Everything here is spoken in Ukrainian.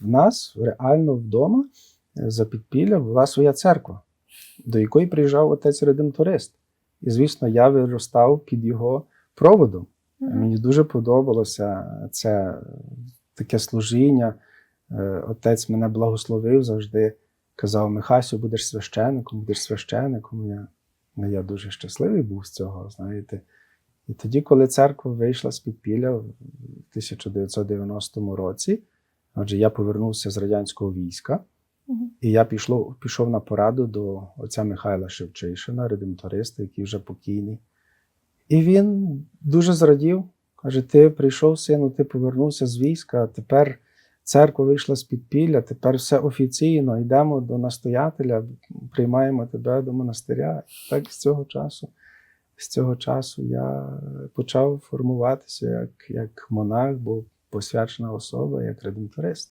в нас реально вдома е, за підпілля була своя церква, до якої приїжджав отець редемторист. І, звісно, я виростав під його проводом. Мгм. Мені дуже подобалося це таке служіння. Е, Отець мене благословив завжди. Казав: Михасю, будеш священником, будеш священником. Я, ну, я дуже щасливий був з цього, знаєте. І тоді, коли церква вийшла з підпілля в 1990 році, отже, я повернувся з радянського війська, Мгм. і я пішло, пішов на пораду до отця Михайла Шевчишина, редемториста, який вже покійний. І він дуже зрадів. Каже: Ти прийшов, сину, ти повернувся з війська, а тепер церква вийшла з підпілля, тепер все офіційно, йдемо до настоятеля, приймаємо тебе до монастиря. І так з цього часу, з цього часу я почав формуватися як, як монах, був посвячена особа, як редемторист.